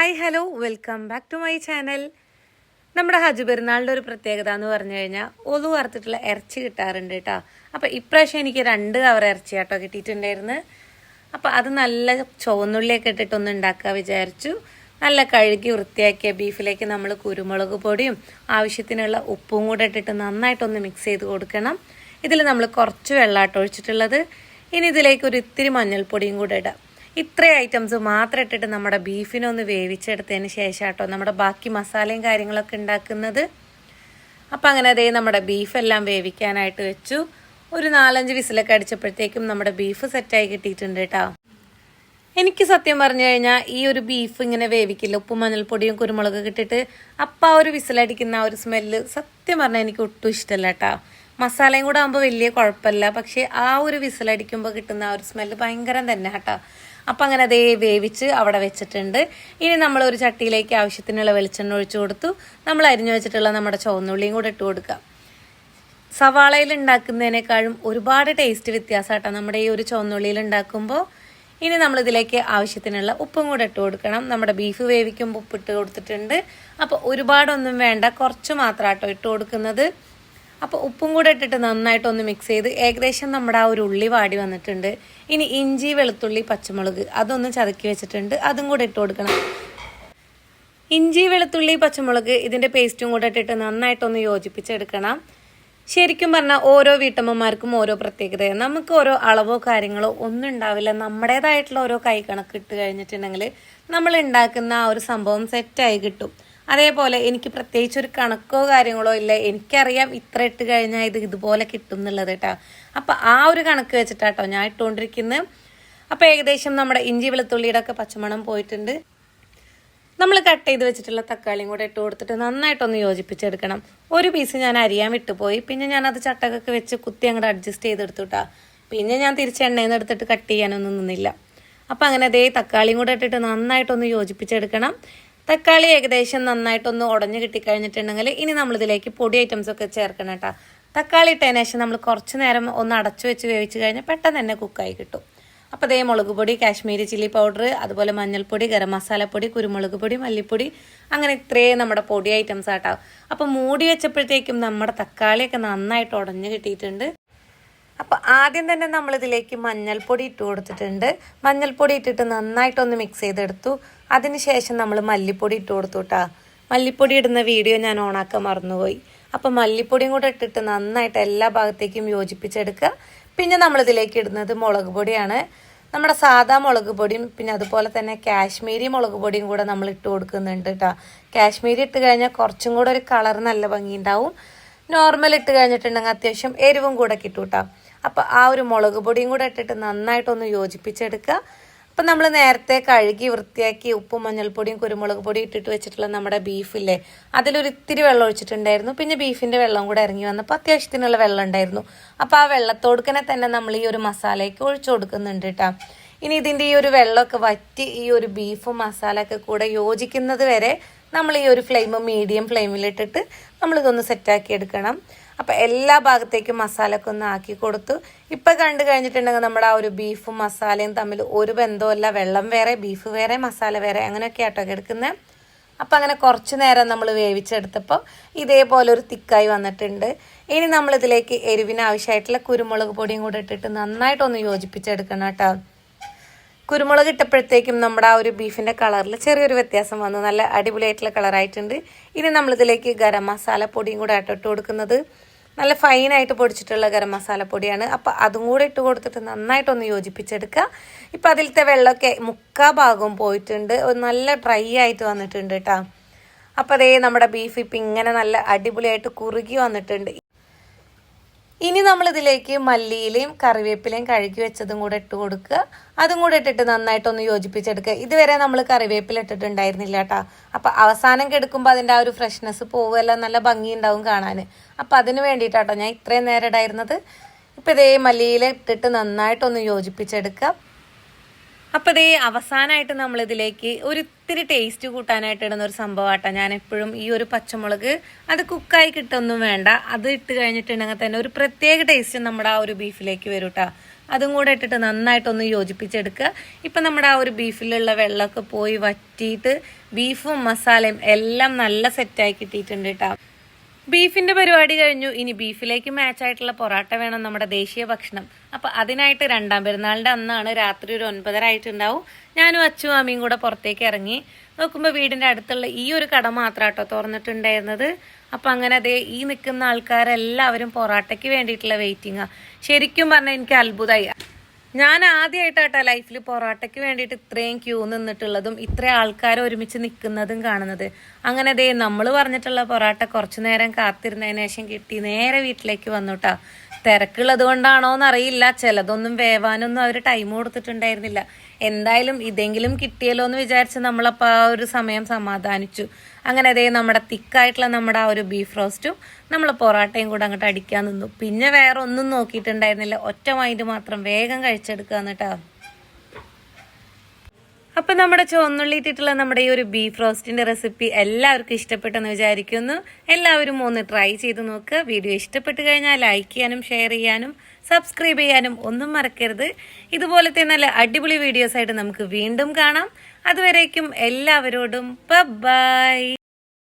Hi hello welcome back to my channel. നമ്മുടെ ഹജ്ജ് പെരുന്നാളിന്റെ ഒരു പ്രത്യേകത എന്ന് പറഞ്ഞു കഴിഞ്ഞാൽ ഒതു വറുത്തിട്ടുള്ള ഇറച്ചി കിട്ടാറുണ്ട് കേട്ടോ അപ്പോൾ ഇപ്രാവശ്യം എനിക്ക് രണ്ട് കവർ ഇറച്ചി കേട്ടോ കിട്ടിയിട്ടുണ്ടായിരുന്നു. അപ്പോൾ അത് നല്ല ചുവന്നുള്ളിയൊക്കെ ഇട്ടിട്ടൊന്ന് ഉണ്ടാക്കുക വിചാരിച്ചു. നല്ല കഴുകി വൃത്തിയാക്കിയ ബീഫിലേക്ക് നമ്മൾ കുരുമുളക് പൊടിയും ആവശ്യത്തിനുള്ള ഉപ്പും കൂടെ ഇട്ടിട്ട് നന്നായിട്ടൊന്ന് മിക്സ് ചെയ്ത് കൊടുക്കണം. ഇതിൽ നമ്മൾ കുറച്ച് വെള്ളമാട്ടോ ഒഴിച്ചിട്ടുള്ളത് ഇനി ഇതിലേക്ക് ഒരു ഇത്തിരി മഞ്ഞൾപ്പൊടിയും കൂടെ ഇടാം. ഇത്രയും ഐറ്റംസ് മാത്രം ഇട്ടിട്ട് നമ്മുടെ ബീഫിനെ ഒന്ന് വേവിച്ചെടുത്തതിന് ശേഷം കേട്ടോ നമ്മുടെ ബാക്കി മസാലയും കാര്യങ്ങളൊക്കെ ഉണ്ടാക്കുന്നത്. അപ്പം അങ്ങനെ അതേ നമ്മുടെ ബീഫെല്ലാം വേവിക്കാനായിട്ട് വെച്ചു. ഒരു നാലഞ്ച് വിസിലൊക്കെ അടിച്ചപ്പോഴത്തേക്കും നമ്മുടെ ബീഫ് സെറ്റായി കിട്ടിയിട്ടുണ്ട് കേട്ടോ എനിക്ക് സത്യം പറഞ്ഞു കഴിഞ്ഞാൽ ഈ ഒരു ബീഫ് ഇങ്ങനെ വേവിക്കില്ല. ഉപ്പും മഞ്ഞൾപ്പൊടിയും കുരുമുളക് ഇട്ടിട്ട് അപ്പം ആ ഒരു വിസിലടിക്കുന്ന ആ ഒരു സ്മെല്ല് സത്യം പറഞ്ഞാൽ എനിക്ക് ഒട്ടും ഇഷ്ടമല്ല കേട്ടോ മസാലയും കൂടെ ആകുമ്പോൾ വലിയ കുഴപ്പമില്ല. പക്ഷേ ആ ഒരു വിസിലടിക്കുമ്പോൾ കിട്ടുന്ന ആ ഒരു സ്മെല്ല് ഭയങ്കരം തന്നെ കേട്ടോ അപ്പം അങ്ങനെ അതേ വേവിച്ച് അവിടെ വെച്ചിട്ടുണ്ട്. ഇനി നമ്മൾ ഒരു ചട്ടിയിലേക്ക് ആവശ്യത്തിനുള്ള വെളിച്ചെണ്ണ ഒഴിച്ചു കൊടുത്തു. നമ്മൾ അരിഞ്ഞു വെച്ചിട്ടുള്ള നമ്മുടെ ചുവന്നുള്ളിയും കൂടെ ഇട്ട് കൊടുക്കുക. സവാളയിൽ ഉണ്ടാക്കുന്നതിനേക്കാളും ഒരുപാട് ടേസ്റ്റ് വ്യത്യാസമാട്ടോ നമ്മുടെ ഈ ഒരു ചുവന്നുള്ളിയിൽ ഉണ്ടാക്കുമ്പോൾ ഇനി നമ്മൾ ഇതിലേക്ക് ആവശ്യത്തിനുള്ള ഉപ്പും കൂടെ ഇട്ട് കൊടുക്കണം. നമ്മുടെ ബീഫ് വേവിക്കുമ്പോൾ ഉപ്പിട്ട് കൊടുത്തിട്ടുണ്ട്. അപ്പോൾ ഒരുപാടൊന്നും വേണ്ട. കുറച്ച് മാത്രം കേട്ടോ ഇട്ട് കൊടുക്കുന്നത്. അപ്പോൾ ഉപ്പും കൂടെ ഇട്ടിട്ട് നന്നായിട്ടൊന്ന് മിക്സ് ചെയ്ത് ഏകദേശം നമ്മുടെ ആ ഒരു ഉള്ളി വാടി വന്നിട്ടുണ്ട്. ഇനി ഇഞ്ചി വെളുത്തുള്ളി പച്ചമുളക് അതൊന്ന് ചതക്കി വെച്ചിട്ടുണ്ട്. അതും കൂടെ ഇട്ട് കൊടുക്കണം. ഇഞ്ചി വെളുത്തുള്ളി പച്ചമുളക് ഇതിന്റെ പേസ്റ്റും കൂടെ ഇട്ടിട്ട് നന്നായിട്ടൊന്ന് യോജിപ്പിച്ചെടുക്കണം. ശരിക്കും പറഞ്ഞാൽ ഓരോ വീട്ടമ്മമാർക്കും ഓരോ പ്രത്യേകതയാണ് നമുക്ക് ഓരോ അളവോ കാര്യങ്ങളോ ഒന്നും ഉണ്ടാവില്ല. നമ്മുടേതായിട്ടുള്ള ഓരോ കൈ കണക്ക് ഇട്ട് കഴിഞ്ഞിട്ടുണ്ടെങ്കിൽ നമ്മൾ ഉണ്ടാക്കുന്ന ആ ഒരു സംഭവം സെറ്റായി കിട്ടും. അതേപോലെ എനിക്ക് പ്രത്യേകിച്ച് ഒരു കണക്കോ കാര്യങ്ങളോ ഇല്ല. എനിക്കറിയാം ഇത്ര ഇട്ട് കഴിഞ്ഞാൽ ഇത് ഇതുപോലെ കിട്ടും എന്നുള്ളത് കേട്ടോ അപ്പം ആ ഒരു കണക്ക് വെച്ചിട്ടാട്ടോ ഞാൻ ഇട്ടുകൊണ്ടിരിക്കുന്നത് അപ്പം ഏകദേശം നമ്മുടെ ഇഞ്ചി വെളുത്തുള്ളിയുടെ ഒക്കെ പച്ചമണം പോയിട്ടുണ്ട്. നമ്മൾ കട്ട് ചെയ്ത് വെച്ചിട്ടുള്ള തക്കാളിയും കൂടെ ഇട്ട് കൊടുത്തിട്ട് നന്നായിട്ടൊന്ന് യോജിപ്പിച്ചെടുക്കണം. ഒരു പീസ് ഞാൻ അരിയാൻ വിട്ടുപോയി. പിന്നെ ഞാനത് ചട്ടകൊക്കെ വെച്ച് കുത്തി അങ്ങോട്ട് അഡ്ജസ്റ്റ് ചെയ്തെടുത്തു കേട്ടോ പിന്നെ ഞാൻ തിരിച്ച് എണ്ണയിൽ നിന്ന് എടുത്തിട്ട് കട്ട് ചെയ്യാനൊന്നും നിന്നില്ല. അപ്പം അങ്ങനെ അതേ തക്കാളിയും കൂടെ ഇട്ടിട്ട് നന്നായിട്ടൊന്ന് യോജിപ്പിച്ചെടുക്കണം. തക്കാളി ഏകദേശം നന്നായിട്ടൊന്ന് ഉടഞ്ഞു കിട്ടിക്കഴിഞ്ഞിട്ടുണ്ടെങ്കിൽ ഇനി നമ്മളിതിലേക്ക് പൊടി ഐറ്റംസ് ഒക്കെ ചേർക്കണം കേട്ടോ. തക്കാളി ഇട്ടതിന് ശേഷം നമ്മൾ കുറച്ച് നേരം ഒന്ന് അടച്ചു വെച്ച് വേവിച്ച് കഴിഞ്ഞാൽ പെട്ടെന്ന് തന്നെ കുക്കായി കിട്ടും. അപ്പോൾ അതേ മുളക് പൊടി കാശ്മീരി ചില്ലി പൗഡർ അതുപോലെ മഞ്ഞൾപ്പൊടി ഗരം മസാലപ്പൊടി കുരുമുളക് പൊടി മല്ലിപ്പൊടി അങ്ങനെ ഇത്രയും നമ്മുടെ പൊടി ഐറ്റംസ് ആട്ടോ. അപ്പോൾ മൂടി വെച്ചപ്പോഴത്തേക്കും നമ്മുടെ തക്കാളിയൊക്കെ നന്നായിട്ട് ഉടഞ്ഞു കിട്ടിയിട്ടുണ്ട്. അപ്പോൾ ആദ്യം തന്നെ നമ്മളിതിലേക്ക് മഞ്ഞൾപ്പൊടി ഇട്ട് കൊടുത്തിട്ടുണ്ട്. മഞ്ഞൾപ്പൊടി ഇട്ടിട്ട് നന്നായിട്ടൊന്ന് മിക്സ് ചെയ്തെടുത്തു. അതിനുശേഷം നമ്മൾ മല്ലിപ്പൊടി ഇട്ട് കൊടുത്തു കേട്ടോ മല്ലിപ്പൊടി ഇടുന്ന വീഡിയോ ഞാൻ ഓണാക്കാൻ മറന്നുപോയി. അപ്പോൾ മല്ലിപ്പൊടിയും കൂടെ ഇട്ടിട്ട് നന്നായിട്ട് എല്ലാ ഭാഗത്തേക്കും യോജിപ്പിച്ചെടുക്കുക. പിന്നെ നമ്മളിതിലേക്ക് ഇടുന്നത് മുളക് പൊടിയാണ്. നമ്മുടെ സാധാ മുളക് പൊടിയും പിന്നെ അതുപോലെ തന്നെ കാശ്മീരി മുളക് പൊടിയും കൂടെ നമ്മൾ ഇട്ട് കൊടുക്കുന്നുണ്ട് കേട്ടോ കാശ്മീരി ഇട്ട് കഴിഞ്ഞാൽ കുറച്ചും കൂടെ ഒരു കളർ നല്ല ഭംഗിയുണ്ടാവും. നോർമൽ ഇട്ട് കഴിഞ്ഞിട്ടുണ്ടെങ്കിൽ അത്യാവശ്യം എരിവും കൂടെ കിട്ടും കേട്ടോ അപ്പോൾ ആ ഒരു മുളക് പൊടിയും കൂടെ ഇട്ടിട്ട് നന്നായിട്ടൊന്ന് യോജിപ്പിച്ചെടുക്കുക. അപ്പം നമ്മൾ നേരത്തെ കഴുകി വൃത്തിയാക്കി ഉപ്പും മഞ്ഞൾപ്പൊടിയും കുരുമുളക് പൊടിയും ഇട്ടിട്ട് വെച്ചിട്ടുള്ള നമ്മുടെ ബീഫില്ലേ അതിലൊരു ഇത്തിരി വെള്ളം ഒഴിച്ചിട്ടുണ്ടായിരുന്നു. പിന്നെ ബീഫിന്റെ വെള്ളം കൂടെ ഇറങ്ങി വന്നപ്പോൾ അത്യാവശ്യത്തിനുള്ള വെള്ളം ഉണ്ടായിരുന്നു. അപ്പോൾ ആ വെള്ളത്തോടുക്കനെ തന്നെ നമ്മൾ ഈ ഒരു മസാലയ്ക്ക് ഒഴിച്ചു കൊടുക്കുന്നുണ്ട് കേട്ടോ ഇനി ഇതിന്റെ ഈ ഒരു വെള്ളമൊക്കെ വറ്റി ഈ ഒരു ബീഫും മസാലയൊക്കെ കൂടെ യോജിക്കുന്നത് വരെ നമ്മൾ ഈ ഒരു ഫ്ലെയിം മീഡിയം ഫ്ലെയിമിലിട്ടിട്ട് നമ്മളിതൊന്ന് സെറ്റാക്കി എടുക്കണം. അപ്പം എല്ലാ ഭാഗത്തേക്കും മസാലയൊക്കെ ഒന്ന് ആക്കി കൊടുത്തു. ഇപ്പം കണ്ടു കഴിഞ്ഞിട്ടുണ്ടെങ്കിൽ നമ്മുടെ ആ ഒരു ബീഫും മസാലയും തമ്മിൽ ഒരു ബന്ധമല്ല വെള്ളം വേറെ ബീഫ് വേറെ മസാല വേറെ അങ്ങനെയൊക്കെ ആട്ടോ എടുക്കുന്നത് അപ്പം അങ്ങനെ കുറച്ച് നേരം നമ്മൾ വേവിച്ചെടുത്തപ്പോൾ ഇതേപോലെ ഒരു തിക്കായി വന്നിട്ടുണ്ട്. ഇനി നമ്മളിതിലേക്ക് എരിവിന് ആവശ്യമായിട്ടുള്ള കുരുമുളക് പൊടിയും കൂടെ ഇട്ടിട്ട് നന്നായിട്ടൊന്ന് യോജിപ്പിച്ചെടുക്കണം കേട്ടോ. കുരുമുളക് ഇട്ടപ്പോഴത്തേക്കും നമ്മുടെ ആ ഒരു ബീഫിന്റെ കളറിൽ ചെറിയൊരു വ്യത്യാസം വന്നു. നല്ല അടിപൊളിയായിട്ടുള്ള കളറായിട്ടുണ്ട്. ഇനി നമ്മളിതിലേക്ക് ഗരം മസാല പൊടിയും കൂടെ ആട്ടോ ഇട്ട് കൊടുക്കുന്നത്. നല്ല ഫൈനായിട്ട് പൊടിച്ചിട്ടുള്ള ഗരം മസാല പൊടിയാണ്. അപ്പോൾ അതും കൂടെ ഇട്ട് കൊടുത്തിട്ട് നന്നായിട്ടൊന്ന് യോജിപ്പിച്ചെടുക്കുക. ഇപ്പം അതിലത്തെ വെള്ളമൊക്കെ മുക്കാ ഭാഗവും പോയിട്ടുണ്ട്. നല്ല ഡ്രൈ ആയിട്ട് വന്നിട്ടുണ്ട് കേട്ടോ അപ്പോൾ അതേ നമ്മുടെ ബീഫ് ഇപ്പം ഇങ്ങനെ നല്ല അടിപൊളിയായിട്ട് കുറുകി വന്നിട്ടുണ്ട്. ഇനി നമ്മളിതിലേക്ക് മല്ലിയിലയും കറിവേപ്പിലയും കഴുകി വെച്ചതും കൂടെ ഇട്ട് കൊടുക്കുക. അതും കൂടെ ഇട്ടിട്ട് നന്നായിട്ടൊന്ന് യോജിപ്പിച്ചെടുക്കുക. ഇതുവരെ നമ്മൾ കറിവേപ്പില ഇട്ടിട്ടുണ്ടായിരുന്നില്ല കേട്ടോ. അപ്പം അവസാനം കെടുക്കുമ്പോൾ അതിന്റെ ആ ഒരു ഫ്രഷ്നെസ് പോവുമല്ലോ നല്ല ഭംഗിയുണ്ടാവും കാണാൻ അപ്പം അതിന് വേണ്ടിയിട്ടാട്ടോ ഞാൻ ഇത്രയും നേരം ഇടായിരുന്നത്. ഇപ്പം ഇതേ മല്ലിയില ഇട്ടിട്ട് നന്നായിട്ടൊന്ന് യോജിപ്പിച്ചെടുക്കുക. അപ്പോൾ ഇതേ അവസാനമായിട്ട് നമ്മളിതിലേക്ക് ഒരു ഇത്തിരി ടേസ്റ്റ് കൂട്ടാനായിട്ട് ഇടുന്ന ഒരു സംഭവമാട്ടോ ഞാൻ എപ്പോഴും ഈ ഒരു പച്ചമുളക് അത് കുക്കായി കിട്ടൊന്നും വേണ്ട. അത് ഇട്ട് കഴിഞ്ഞിട്ടുണ്ടെങ്കിൽ തന്നെ ഒരു പ്രത്യേക ടേസ്റ്റ് നമ്മുടെ ആ ഒരു ബീഫിലേക്ക് വരും കേട്ടോ അതും കൂടെ ഇട്ടിട്ട് നന്നായിട്ടൊന്ന് യോജിപ്പിച്ചെടുക്കുക. ഇപ്പം നമ്മുടെ ആ ഒരു ബീഫിലുള്ള വെള്ളമൊക്കെ പോയി വറ്റിയിട്ട് ബീഫും മസാലയും എല്ലാം നല്ല സെറ്റായി കിട്ടിയിട്ടുണ്ട് കേട്ടോ ബീഫിന്റെ പരിപാടി കഴിഞ്ഞു. ഇനി ബീഫിലേക്ക് മാച്ച് ആയിട്ടുള്ള പൊറാട്ട വേണം നമ്മുടെ ദേശീയ ഭക്ഷണം. അപ്പൊ അതിനായിട്ട് രണ്ടാം പെരുന്നാളിന്റെ അന്നാണ് രാത്രി ഒരു ഒൻപതര ആയിട്ടുണ്ടാവും. ഞാനും അച്ഛനും അമ്മയും കൂടെ പുറത്തേക്ക് ഇറങ്ങി നോക്കുമ്പോൾ വീടിന്റെ അടുത്തുള്ള ഈ ഒരു കട മാത്രം മാത്രാട്ടോ തുറന്നിട്ടുണ്ടായിരുന്നത് അപ്പൊ അങ്ങനെ അതേ ഈ നിൽക്കുന്ന ആൾക്കാരെല്ലാവരും പൊറാട്ടയ്ക്ക് വേണ്ടിയിട്ടുള്ള വെയിറ്റിംഗാ ശരിക്കും പറഞ്ഞാൽ എനിക്ക് അത്ഭുതമായി ഞാൻ ആദ്യമായിട്ടാട്ടാ ലൈഫിൽ പൊറോട്ടയ്ക്ക് വേണ്ടിയിട്ട് ഇത്രയും ക്യൂ നിന്നിട്ടുള്ളതും ഇത്രയും ആൾക്കാർ ഒരുമിച്ച് നിൽക്കുന്നതും കാണുന്നത്. അങ്ങനെ ദേ നമ്മൾ പറഞ്ഞിട്ടുള്ള പൊറോട്ട കുറച്ചു നേരം കാത്തിരുന്നതിന് ശേഷം കിട്ടി. നേരെ വീട്ടിലേക്ക് വന്നുട്ടാ തിരക്കുള്ളത് കൊണ്ടാണോ എന്നറിയില്ല ചിലതൊന്നും വേവാനൊന്നും അവർ ടൈം കൊടുത്തിട്ടുണ്ടായിരുന്നില്ല. എന്തായാലും ഇതെങ്കിലും കിട്ടിയല്ലോ എന്ന് വിചാരിച്ച് നമ്മളപ്പോൾ ആ ഒരു സമയം സമാധാനിച്ചു. അങ്ങനെ അതേ നമ്മുടെ തിക്കായിട്ടുള്ള നമ്മുടെ ആ ഒരു ബീഫ് റോസ്റ്റും നമ്മൾ പൊറോട്ടയും കൂടെ അങ്ങോട്ട് അടിക്കാൻ നിന്നു. പിന്നെ വേറെ ഒന്നും നോക്കിയിട്ടുണ്ടായിരുന്നില്ല. ഒറ്റ മൈൻഡ് മാത്രം വേഗം കഴിച്ചെടുക്കുക കേട്ടോ. അപ്പം നമ്മുടെ ചുവന്നുള്ളിയിട്ടിട്ടുള്ള നമ്മുടെ ഈ ഒരു ബീഫ് റോസ്റ്റിന്റെ റെസിപ്പി എല്ലാവർക്കും ഇഷ്ടപ്പെട്ടെന്ന് വിചാരിക്കുന്നു. എല്ലാവരും ഒന്ന് ട്രൈ ചെയ്ത് നോക്കുക വീഡിയോ ഇഷ്ടപ്പെട്ട് കഴിഞ്ഞാൽ ലൈക്ക് ചെയ്യാനും ഷെയർ ചെയ്യാനും സബ്സ്ക്രൈബ് ചെയ്യാനും ഒന്നും മറക്കരുത്. ഇതുപോലത്തെ നല്ല അടിപൊളി വീഡിയോസ് ആയിട്ട് നമുക്ക് വീണ്ടും കാണാം. അതുവരേക്കും എല്ലാവരോടും ബൈ